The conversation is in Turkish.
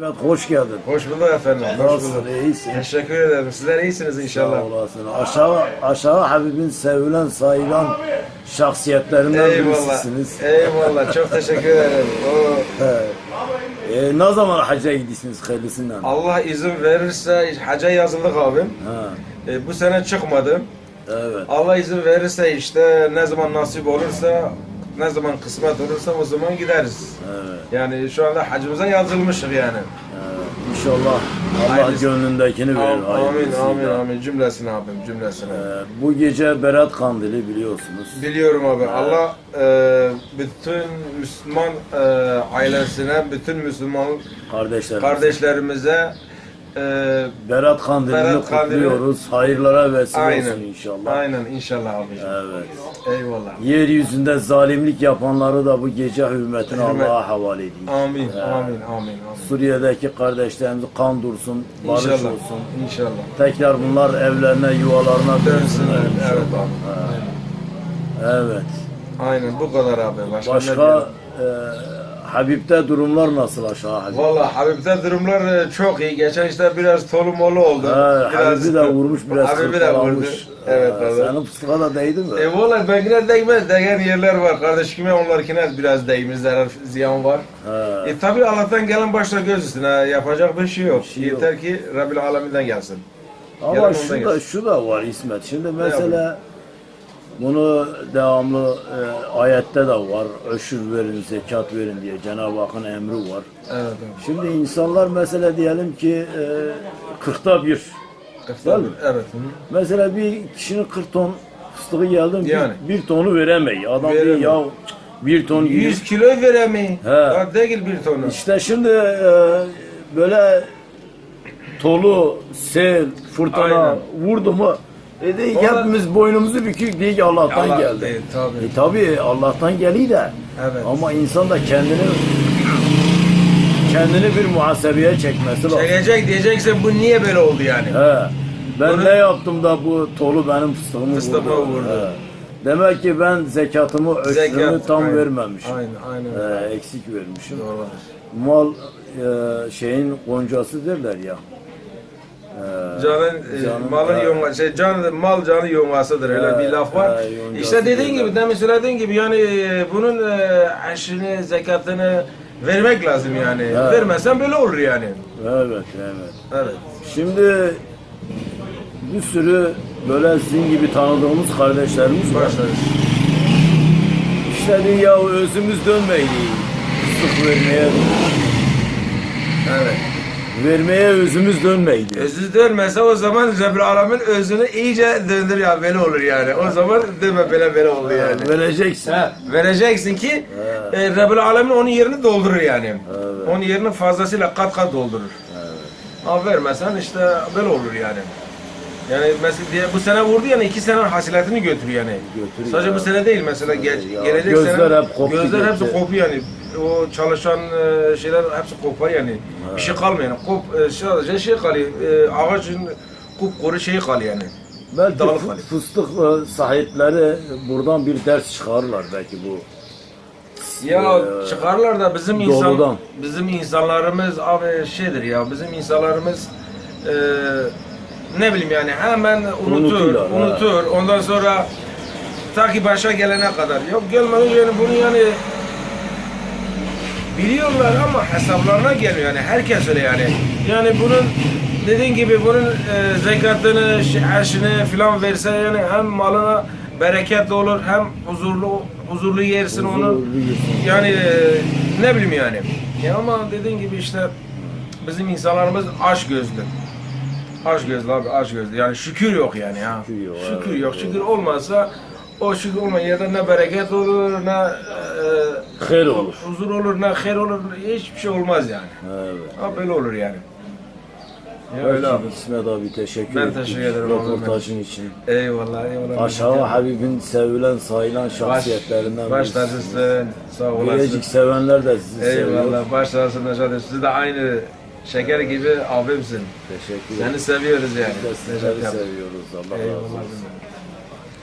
Evet, hoş geldin. Hoş bulduk efendim. Hoş Nasılsın, bulduk. iyisin? Teşekkür ederim. Sizler iyisiniz inşallah. Sağ olasın. Aşağı, aşağı Habib'in sevilen, sayılan şahsiyetlerinden Eyvallah. birisisiniz. Eyvallah. Çok teşekkür ederim. Oo. He. E, ne zaman hacca gidiyorsunuz hayırlısıyla? Allah izin verirse haca yazıldık abim. Ha, E, bu sene çıkmadım. evet. Allah izin verirse işte ne zaman nasip olursa ne zaman kısmet olursa o zaman gideriz. Evet. Yani şu anda hacımıza yazılmışız yani. evet. İnşallah Allah Hayırlısı. gönlündekini verir. Amin amin hayırlısıyla. amin amin cümlesine abim cümlesine. E, bu gece Berat Kandili biliyorsunuz. Biliyorum abi. Allah e, bütün Müslüman e, ailesine, bütün Müslüman Kardeşlerimiz. kardeşlerimize e, Berat Kandili'ni Berat Kandili- kutluyoruz. Hayırlara vesile aynen, olsun inşallah. aynen inşallah abi. Evet. Eyvallah. Yeryüzünde zalimlik yapanları da bu gece hürmetine Hürmet- Allah'a havale edin. Amin, Evet. amin, amin, amin. Suriye'deki kardeşlerimiz kan dursun, barış İnşallah, olsun. inşallah. Tekrar bunlar evlerine, yuvalarına dönsünler. Dönsünler, evet inşallah. abi. Evet. Aynen, bu kadar abi. Başka, ne Başka diyelim? e, Habib'te durumlar nasıl aşağı Habib? Valla Habib'de durumlar e, çok iyi. Geçen işte biraz tolu molu oldu. Ha, Habib'i de vurmuş biraz Habib'i de vurdu. Evet Ha, abi. Senin fıstığa da değdi mi? E valla belki değmez. Değen yerler var. Kardeşime onlarkine biraz değmiş zarar, ziyan var. Ha. E tabi Allah'tan gelen başta göz üstüne. Yapacak bir şey yok. Bir şey yok. Yeter ki Rabbil Alemin'den gelsin. Ama Yarın şu da, geç. şu da var İsmet. Şimdi mesela bunu devamlı e, ayette de var. Öşür verin, zekat verin diye Cenab-ı Hakk'ın emri var. Evet abi. Şimdi insanlar mesela diyelim ki e, kırkta bir. Tabii. Evet. hı. Mesela bir kişinin 40 ton fıstığı geldi Yani. bir, bir tonu veremeyi. Adam diyor Veremiyor. ya bir ton 100 100 kilo veremeyi. He. Ha, değil bir tonu. İşte şimdi e, böyle tolu, sel, fırtına Aynen. vurdu mu e de Ona- hepimiz boynumuzu bükük diye ki Allah'tan Allah- geldi. e, tabii. E, tabii Allah'tan geliyor da. Evet. Ama insan da kendini kendini bir muhasebeye çekmesi lazım. Çekecek diyeceksin bu niye böyle oldu yani? He. Ben Bunu- ne yaptım da bu tolu benim fıstığımı Fıstığımı vurdu. vurdu. He. Demek ki ben zekatımı, öşrümü Zekat, tam aynen. vermemişim. Aynen, aynen. He, eksik vermişim. Doğrudur. Mal e, şeyin goncası derler ya. E, Canın, e, Canın- malın ha. yonga, şey, can, mal canı yongasıdır öyle bir laf var. yongası işte dediğin gibi demin söylediğin gibi yani e, bunun e, aşını, zekatını vermek lazım yani. Ha. Vermezsen böyle olur yani. evet, evet. Evet. Şimdi bir sürü böyle sizin gibi tanıdığımız kardeşlerimiz var. Başlarız. İşte ya özümüz dönmeydi. Fıstık vermeye, Evet. Vermeye özümüz dönmeydi. Özü dönmese o zaman Rabbil Alemin özünü iyice döndür ya böyle olur yani. O zaman deme böyle böyle oldu yani. Vereceksin. Ha, vereceksin ki Evet. e, Rabbil Alemin onun yerini doldurur yani. Evet. Onun yerini fazlasıyla kat kat doldurur. Ama vermezsen işte böyle olur yani. Yani mesela diye bu sene vurdu yani iki sene hasilatını götürüyor yani. Götürüyor Sadece ya. bu sene değil mesela ge- Ya, gelecek gözler sene hep koptu gözler hepsi gitti. kopuyor yani. O çalışan e, şeyler hepsi kopar yani. Bir şey kalmıyor yani. Kop, e, sadece şey kalıyor. E, ağacın kupkuru şey kalıyor yani. Belki Dalı fı- kalıyor. fıstık e, sahipleri buradan bir ders çıkarırlar belki bu. Ya Ee, çıkarlar da bizim insan bizim insanlarımız abi şeydir ya bizim insanlarımız e, ne bileyim yani hemen unutur Unutuyorlar, unutur ondan sonra ta ki başa gelene kadar yok gelmeden yani bunu yani biliyorlar ama hesaplarına gelmiyor yani herkes öyle yani yani bunun dediğin gibi bunun e, zekatını aşını filan verse yani hem malına bereket olur hem huzurlu huzurlu yersin onu Huzurlu yersin. yani e, ne bileyim yani. Ya ama dediğin gibi işte bizim insanlarımız aç gözlü. Aç gözlü abi aç gözlü. Yani şükür yok yani ya. Şükür yok, Şükür evet, yok. Şükür olmazsa o şükür olmayan ne bereket olur ne e, Hayır olur. huzur olur ne hayır olur hiçbir şey olmaz yani. Evet. Ha böyle olur yani. Ya Öyle abi. İsmet abi teşekkür Ben ettik teşekkür ederim abi. Röportajın için. Eyvallah eyvallah. Aşağı Habib'in sevilen, sayılan şahsiyetlerinden Baş birisi. tacısın. Sağ olasın. Bilecik sevenler de sizi seviyor. Eyvallah. Başlarsın Neşat. Siz de aynı şeker gibi abimsin. Teşekkür ederim. Seni seviyoruz yani. Biz de sizleri abi. seviyoruz. Allah razı Eyvallah. olsun.